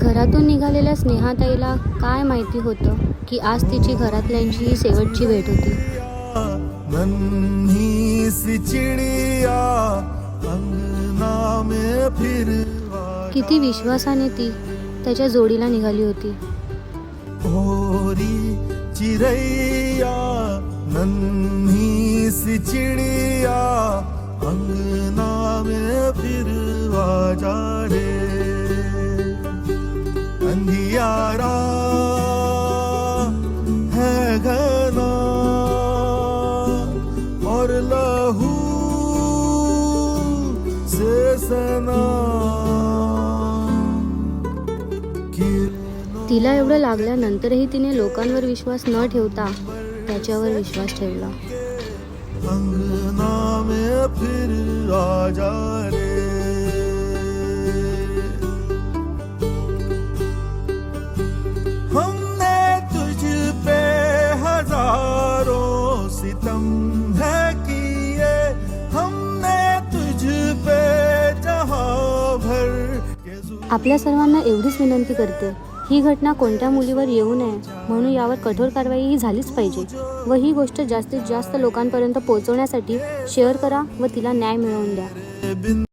घरातून निघालेल्या स्नेहाताईला काय माहिती होतं की आज तिची घरातल्यांची ही शेवटची भेट होती? किती विश्वासाने ती त्याच्या जोडीला निघाली होती. होरी अंगना में फिर जा रे अंधियारा है घना और लहू से सना। किरणों तिला एवढं लागल्यानंतरही तिने लोकांवर विश्वास न ठेवता त्याच्यावर विश्वास ठेवला. अंगना में फिर है किए हमने तुझ पे भर के आपल्या सर्वांना एवढीच विनंती करते ही घटना कोणत्या मुलीवर येऊ नये म्हणून यावर कठोर कारवाई ही झालीच पाहिजे व ही गोष्ट जास्तीत जास्त लोकांपर्यंत पोहोचवण्यासाठी शेअर करा व तिला न्याय मिळवून द्या.